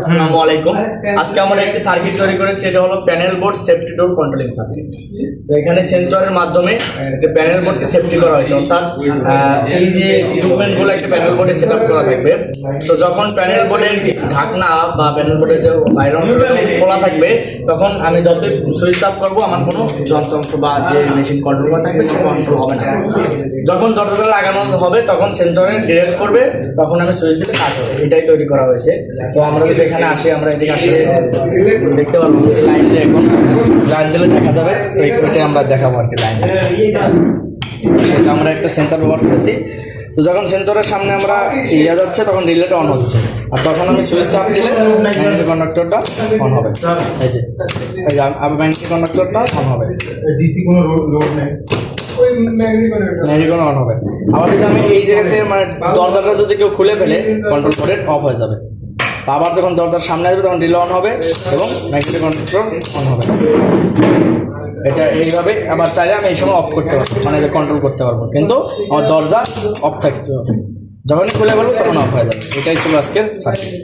আসসালামু আলাইকুম। আজকে আমরা একটি সার্কিট তৈরি করেছি সেটা হলো panel board safety door controlling circuit তো এখানে সেন্সরের মাধ্যমে একটা প্যানেল বোর্ডকে সেফটি করা হয়েছে, অর্থাৎ এই যে ইকুইপমেন্টগুলো একটা প্যানেল বোর্ডে সেট আপ করা থাকবে। তো যখন প্যানেল বোর্ডের ঢাকনা বা প্যানেল বোর্ডের যে বাইরের অংশটা খোলা থাকবে, তখন আমি যত সুইচ চাপ করব, আমার কোনো যন্ত্রাংশ বা যে মেশিন কন্ট্রোল করা থাকবে, সে কন্ট্রোল হবে না। যখন দরজাটা লাগানো হবে, তখন সেন্সরে ডিরেক্ট করবে, তখন আমি সুইচ দিলে কাজ হবে। এটাই তৈরি করা হয়েছে। তো আমরা যদি এখানে আসি আমরা এদিকে আসলে দেখতে পারব লাইন দিয়ে এখন। লাইন দিলে দেখা যাবে ওইটাই আমরা দেখাবো আর কি লাইন এটা আমরা একটা সেন্সর ব্যবহার করেছি। তো যখন সেন্সরের সামনে আমরা ইয়ে যাচ্ছে তখন রিলেটা অন হচ্ছে। আর তখন আমি সুইচ চাপ দিলে ম্যাগনেটিক কন্ডাক্টরটা অন হবে। এই যে এই যে আবার ম্যাগনেটিক কন্ডাক্টরটা অন হবে। ডিসি কোনো রোড নেই। অন হবে। আবার যদি আমি এই জায়গাতে মানে দরজাটা যদি কেউ খুলে ফেলে কন্ট্রোল করে অফ হয়ে যাবে। আবার যখন দরজার সামনে আসবে তখন রিলে অন হবে এবং ম্যাগনেটিক কন্ট্রোল অন হবে। এটা এইভাবে আবার চাইলে আমি এই সময় অফ করতে পারব মানে কন্ট্রোল করতে পারব। কিন্তু আমার দরজা অফ থাকতে হবে। যখনই খুলে বলব তখন অফ হয়ে যাবে। এটাই ছিল আজকের সার্কিট